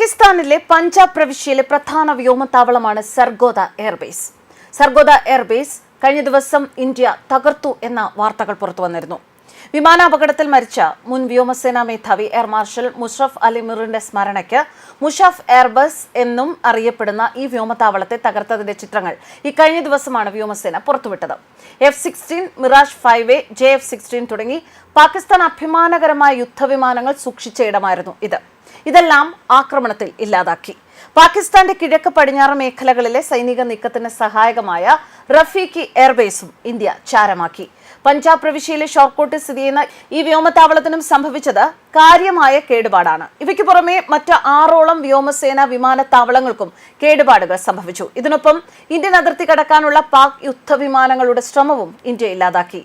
പാകിസ്ഥാനിലെ പഞ്ചാബ് പ്രവിശ്യയിലെ പ്രധാന വ്യോമത്താവളമാണ് സർഗോദ എയർബേസ്. സർഗോദ എയർബേസ് കഴിഞ്ഞ ദിവസം ഇന്ത്യ തകർത്തു എന്ന വാർത്തകൾ പുറത്തു വന്നിരുന്നു. വിമാനാപകടത്തിൽ മരിച്ച മുൻ വ്യോമസേനാ മേധാവി എയർ മാർഷൽ മുഷറഫ് അലി മിറിന്റെ സ്മരണയ്ക്ക് മുഷഫ് എയർബസ് എന്നും അറിയപ്പെടുന്ന ഈ വ്യോമത്താവളത്തെ തകർത്തതിന്റെ ചിത്രങ്ങൾ ഈ കഴിഞ്ഞ ദിവസമാണ് വ്യോമസേന പുറത്തുവിട്ടത്. F sixteen Mirage five J F sixteen തുടങ്ങി പാകിസ്ഥാൻ അഭിമാനകരമായ യുദ്ധവിമാനങ്ങൾ സൂക്ഷിച്ച ഇടമായിരുന്നു ഇത്. ഇതെല്ലാം ആക്രമണത്തിൽ ഇല്ലാതാക്കി. പാകിസ്ഥാന്റെ കിഴക്ക് പടിഞ്ഞാറ് മേഖലകളിലെ സൈനിക നീക്കത്തിന് സഹായകമായ റഫീഖി എയർബേസും ഇന്ത്യ ചാരമാക്കി. പഞ്ചാബ് പ്രവിശ്യയിലെ ഷോർക്കോട്ട് സ്ഥിതി ചെയ്യുന്ന ഈ വ്യോമത്താവളത്തിനും സംഭവിച്ചത് കാര്യമായ കേടുപാടാണ്. ഇവയ്ക്ക് പുറമെ മറ്റ് ആറോളം വ്യോമസേന വിമാനത്താവളങ്ങൾക്കും കേടുപാടുകൾ സംഭവിച്ചു. ഇതിനൊപ്പം ഇന്ത്യൻ അതിർത്തി കടക്കാനുള്ള പാക് യുദ്ധവിമാനങ്ങളുടെ ശ്രമവും ഇന്ത്യ ഇല്ലാതാക്കി.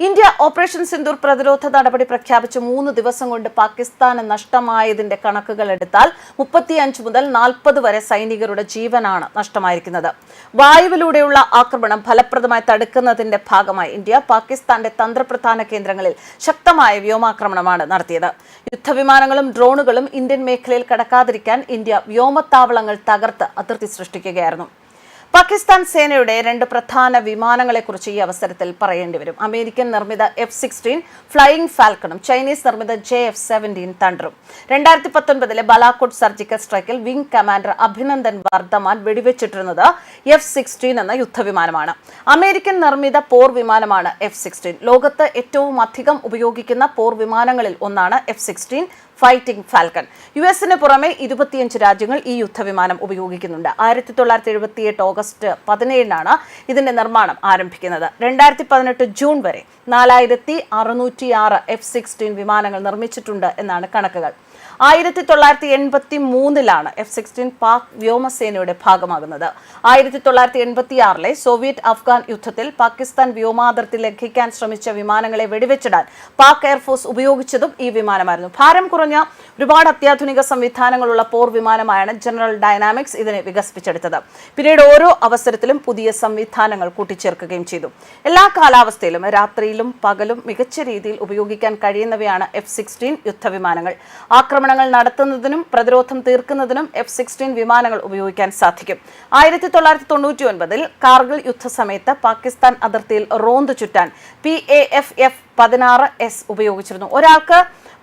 ഇന്ത്യ ഓപ്പറേഷൻ സിന്ദൂർ പ്രതിരോധ നടപടി പ്രഖ്യാപിച്ച്. മൂന്ന് ദിവസം കൊണ്ട് പാകിസ്ഥാന് നഷ്ടമായതിന്റെ കണക്കുകൾ എടുത്താൽ മുപ്പത്തിയഞ്ച് മുതൽ നാൽപ്പത് വരെ സൈനികരുടെ ജീവനാണ് നഷ്ടമായിരിക്കുന്നത്. വായുവിലൂടെയുള്ള ആക്രമണം ഫലപ്രദമായി തടുക്കുന്നതിന്റെ ഭാഗമായി ഇന്ത്യ പാകിസ്ഥാന്റെ തന്ത്രപ്രധാന കേന്ദ്രങ്ങളിൽ ശക്തമായ വ്യോമാക്രമണമാണ് നടത്തിയത്. യുദ്ധവിമാനങ്ങളും ഡ്രോണുകളും ഇന്ത്യൻ മേഖലയിൽ കടക്കാതിരിക്കാൻ ഇന്ത്യ വ്യോമത്താവളങ്ങൾ തകർത്ത് അതിർത്തി സൃഷ്ടിക്കുകയായിരുന്നു. പാകിസ്ഥാൻ സേനയുടെ രണ്ട് പ്രധാന വിമാനങ്ങളെക്കുറിച്ച് ഈ അവസരത്തിൽ പറയേണ്ടി വരും. അമേരിക്കൻ നിർമ്മിത എഫ് സിക്സ്റ്റീൻ ഫ്ലൈയിങ് ഫാൽക്കണും ചൈനീസ് നിർമ്മിത ജെ എഫ് സെവന്റീൻ തണ്ടറും. രണ്ടായിരത്തി പത്തൊൻപതിലെ ബലാക്കോട്ട് സർജിക്കൽ സ്ട്രൈക്കിൽ വിംഗ് കമാൻഡർ അഭിനന്ദൻ വർദ്ധമാൻ വെടിവെച്ചിട്ടിരുന്നത് എഫ് സിക്സ്റ്റീൻ എന്ന യുദ്ധവിമാനമാണ്. അമേരിക്കൻ നിർമ്മിത പോർ വിമാനമാണ് എഫ് സിക്സ്റ്റീൻ ലോകത്ത് ഏറ്റവും അധികം ഉപയോഗിക്കുന്ന പോർ വിമാനങ്ങളിൽ ഒന്നാണ് F sixteen fighting falcon. U എസിന് പുറമെ ഇരുപത്തിയഞ്ച് രാജ്യങ്ങൾ ഈ യുദ്ധവിമാനം ഉപയോഗിക്കുന്നുണ്ട്. ആയിരത്തി തൊള്ളായിരത്തി എഴുപത്തി എട്ട് ഓഗസ്റ്റ് പതിനേഴിനാണ് ഇതിന്റെ നിർമ്മാണം ആരംഭിക്കുന്നത്. രണ്ടായിരത്തി പതിനെട്ട് ജൂൺ വരെ നാലായിരത്തി അറുന്നൂറ്റി ആറ് എഫ് സിക്സ്റ്റീൻ വിമാനങ്ങൾ നിർമ്മിച്ചിട്ടുണ്ട് എന്നാണ് കണക്കുകൾ. ആയിരത്തി തൊള്ളായിരത്തി എൺപത്തി മൂന്നിലാണ് എഫ് സിക്സ്റ്റീൻ പാക് വ്യോമസേനയുടെ ഭാഗമാകുന്നത്. ആയിരത്തി തൊള്ളായിരത്തി എൺപത്തി ആറിലെ സോവിയറ്റ് അഫ്ഗാൻ യുദ്ധത്തിൽ പാകിസ്ഥാൻ വ്യോമാതിർത്തി ലംഘിക്കാൻ ശ്രമിച്ച വിമാനങ്ങളെ വെടിവെച്ചിടാൻ പാക് എയർഫോഴ്സ് ഉപയോഗിച്ചതും ഈ വിമാനമായിരുന്നു. ഭാരം കുറഞ്ഞ ഒരുപാട് അത്യാധുനിക സംവിധാനങ്ങളുള്ള പോർ വിമാനമായാണ് ജനറൽ ഡൈനാമിക്സ് ഇതിനെ വികസിപ്പിച്ചെടുത്തത്. പിന്നീട് ഓരോ അവസരത്തിലും പുതിയ സംവിധാനങ്ങൾ കൂട്ടിച്ചേർക്കുകയും ചെയ്തു. എല്ലാ കാലാവസ്ഥയിലും രാത്രിയിലും പകലും മികച്ച രീതിയിൽ ഉപയോഗിക്കാൻ കഴിയുന്നവയാണ് എഫ് സിക്സ്റ്റീൻ യുദ്ധവിമാനങ്ങൾ. ആക്രമണങ്ങൾ നടത്തുന്നതിനും പ്രതിരോധം തീർക്കുന്നതിനും എഫ് സിക്സ്റ്റീൻ വിമാനങ്ങൾ ഉപയോഗിക്കാൻ സാധിക്കും. ആയിരത്തി തൊള്ളായിരത്തി തൊണ്ണൂറ്റി ഒൻപതിൽ കാർഗിൽ യുദ്ധസമയത്ത് പാകിസ്ഥാൻ അതിർത്തിയിൽ റോന്ത് ചുറ്റാൻ പി എ എഫ് എഫ് പതിനാറ് എസ് ഉപയോഗിച്ചിരുന്നു. ഒരാൾക്ക്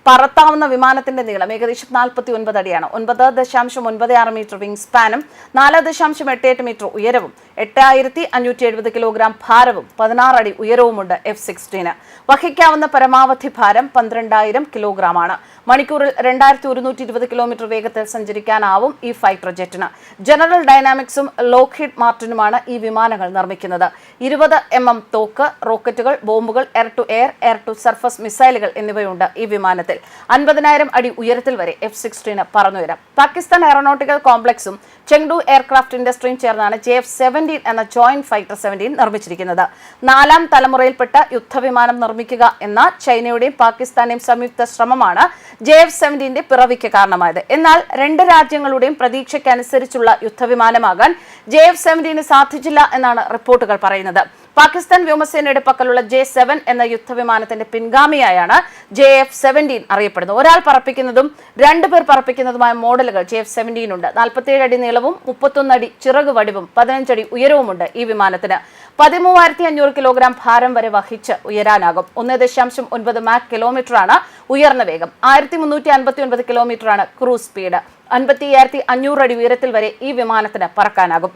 പറത്താവുന്ന വിമാനത്തിന്റെ നീളം ഏകദേശം നാൽപ്പത്തി ഒൻപത് അടിയാണ്. ഒൻപത് ദശാംശം ഒൻപത് ആറ് മീറ്റർ വിങ് സ്പാനും നാല് ദശാംശം എട്ട് എട്ട് മീറ്റർ ഉയരവും എട്ടായിരത്തി അഞ്ഞൂറ്റി എഴുപത് കിലോഗ്രാം ഭാരവും പതിനാറ് അടി ഉയരവുമുണ്ട് എഫ് സിക്സ്റ്റീന് വഹിക്കാവുന്ന പരമാവധി ഭാരം പന്ത്രണ്ടായിരം കിലോഗ്രാമാണ്. മണിക്കൂറിൽ രണ്ടായിരത്തി ഒരുന്നൂറ്റി ഇരുപത് കിലോമീറ്റർ വേഗത്തിൽ സഞ്ചരിക്കാനാവും ഈ ഫൈറ്റർ ജെറ്റിന് ജനറൽ ഡൈനാമിക്സും ലോക്ഹിഡ് മാർട്ടിനുമാണ് ഈ വിമാനങ്ങൾ നിർമ്മിക്കുന്നത്. ഇരുപത് എം എം തോക്ക് റോക്കറ്റുകൾ ബോംബുകൾ air to air air to surface മിസൈലുകൾ എന്നിവയുണ്ട് ഈ വിമാനത്തിൽ. അൻപതിനായിരം അടി ഉയരത്തിൽ വരെ എഫ് സിക്സ്റ്റീന് പറന്നുയരാം. പാകിസ്ഥാൻ എയറോനോട്ടിക്കൽ കോംപ്ലക്സും ചെങ്ഡു എയർക്രാഫ്റ്റ് ഇൻഡസ്ട്രിയും ചേർന്നാണ് ജെ എഫ് സെവന്റീൻ എന്ന ജോയിന്റ് ഫൈറ്റർ സെവന്റീൻ നിർമ്മിച്ചിരിക്കുന്നത്. നാലാം തലമുറയിൽപ്പെട്ട യുദ്ധവിമാനം നിർമ്മിക്കുക എന്ന ചൈനയുടെയും പാകിസ്ഥാന്റെയും സംയുക്ത ശ്രമമാണ് ജെ എഫ് സെവന്റീന്റെ പിറവിക്ക് കാരണമായത്. എന്നാൽ രണ്ട് രാജ്യങ്ങളുടെയും പ്രതീക്ഷയ്ക്കനുസരിച്ചുള്ള യുദ്ധവിമാനമാകാൻ ജെ എഫ് സെവന്റീന് സാധിച്ചില്ല എന്നാണ് റിപ്പോർട്ടുകൾ പറയുന്നത്. പാകിസ്ഥാൻ വ്യോമസേനയുടെ പക്കലുള്ള ജെ സെവൻ എന്ന യുദ്ധവിമാനത്തിന്റെ പിൻഗാമിയായാണ് ജെ എഫ് സെവന്റീൻ അറിയപ്പെടുന്നത്. ഒരാൾ പറപ്പിക്കുന്നതും രണ്ടുപേർ പറപ്പിക്കുന്നതുമായ മോഡലുകൾ ജെ എഫ് സെവന്റീൻ ഉണ്ട് നാൽപ്പത്തിയേഴ് അടി നീളവും മുപ്പത്തൊന്ന് അടി ചിറക് വടിവും പതിനഞ്ചടി ഉയരവുമുണ്ട് ഈ വിമാനത്തിന്. പതിമൂവായിരത്തി അഞ്ഞൂറ് കിലോഗ്രാം ഭാരം വരെ വഹിച്ച് ഉയരാനാകും. ഒന്ന് ദശാംശം ഒൻപത് മാക് കിലോമീറ്ററാണ് ഉയർന്ന വേഗം. ആയിരത്തി മുന്നൂറ്റി അൻപത്തി ഒൻപത് കിലോമീറ്ററാണ് ക്രൂസ് സ്പീഡ്. അൻപത്തി അയ്യായിരത്തി അഞ്ഞൂറ് അടി ഉയരത്തിൽ വരെ ഈ വിമാനത്തിന് പറക്കാനാകും.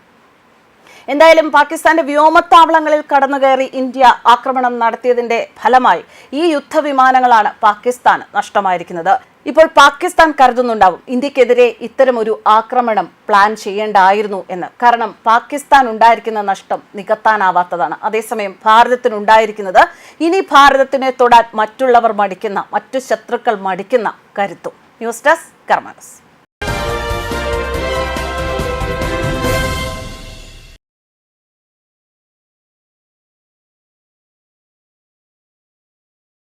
എന്തായാലും പാകിസ്ഥാന്റെ വ്യോമത്താവളങ്ങളിൽ കടന്നുകയറി ഇന്ത്യ ആക്രമണം നടത്തിയതിന്റെ ഫലമായി ഈ യുദ്ധവിമാനങ്ങളാണ് പാകിസ്ഥാൻ നഷ്ടമായിരിക്കുന്നത്. ഇപ്പോൾ പാകിസ്ഥാൻ കരുതുന്നുണ്ടാവും. ഇന്ത്യക്കെതിരെ ഇത്തരമൊരു ആക്രമണം പ്ലാൻ ചെയ്യേണ്ടായിരുന്നു എന്ന്. കാരണം പാകിസ്ഥാൻ ഉണ്ടായിരിക്കുന്ന നഷ്ടം നികത്താനാവാത്തതാണ്. അതേസമയം ഭാരതത്തിനുണ്ടായിരിക്കുന്നത് ഇനി ഭാരതത്തിനെ തൊടാൻ മറ്റുള്ളവർ മടിക്കുന്ന മറ്റു ശത്രുക്കൾ മടിക്കുന്ന കരുത്തും. News desk കർമാനസ്.